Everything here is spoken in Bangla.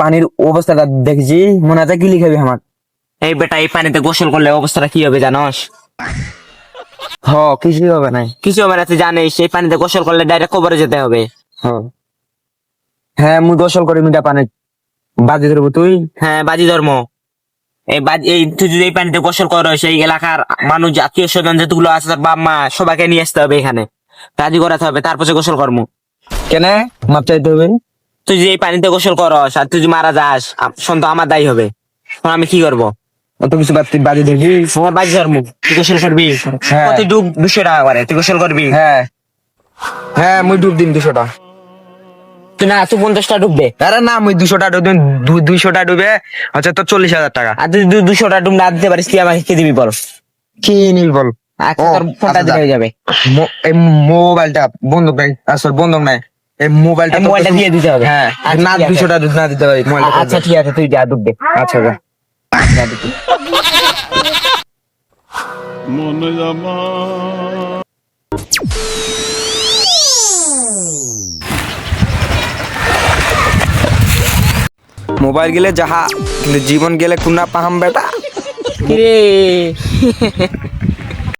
পানির অবস্থাটা দেখছি মনে হয় গিলি খাবি আমার। এই বেটা এই পানিতে গোসল করলে অবস্থাটা কি হবে জানোস? হ কিছুই হবে কিছু হবে না তুই জানিস এই পানিতে গোসল করলে ডাইরেক্ট কবরে যেতে হবে। হ্যাঁ মুই গোসল করি মিটা পানি বাজি ধরবো তুই? হ্যাঁ বাজি ধর্ম এই বাজি এই তুই যদি এই পানিতে গোসল করস এই এলাকার মানুষ আত্মীয় স্বজন যেগুলো আছে তার বাপ মা সবাইকে নিয়ে আসতে হবে এখানে। রাজি করাতে হবে তারপর গোসল কর্ম কেন? মাপ চাইতে হবে। তুই যদি এই পানিতে গোসল করস আর তুই যদি মারা যাস শোন তো আমার দায়ী হবে। তখন আমি কি করব? অত কিছু বাদ তুই বাজি ধরবি? বাজি ধর্ম তুই গোসল করবি? হ্যাঁ। ডুব দুশো টাকা করে তুই গোসল করবি? হ্যাঁ। হ্যাঁ মুই ডুব দিন দুশোটা তুই না তুই পঞ্চাশটা ডুববে। আরে না মুই দুশোটা ডুব দিন দুইশোটা ডুবে হচ্ছে তো চল্লিশ হাজার টাকা। আর তুই দুশোটা ডুব না দিতে পারিস তুই আমাকে কি দিবি বল? কি নিবি বল? আচ্ছা তোর ফোনটা আচ্ছা, দিলে হয়ে যাবে। মোবাইলটা বন্ধক নাই আসলে বন্ধক নাই। মোবাইলটা মোবাইলটা দিয়ে দিতে হবে হ্যাঁ আচ্ছা, না ঠিক আছে। না দিতে মোবাইলটা আচ্ছা ঠিক আছে তুই যা আচ্ছা ডুববে। মনে জামা মোবাইল গেলে যাহা কিন্তু জীবন গেলে কুনা পাহাম বেটা কিরে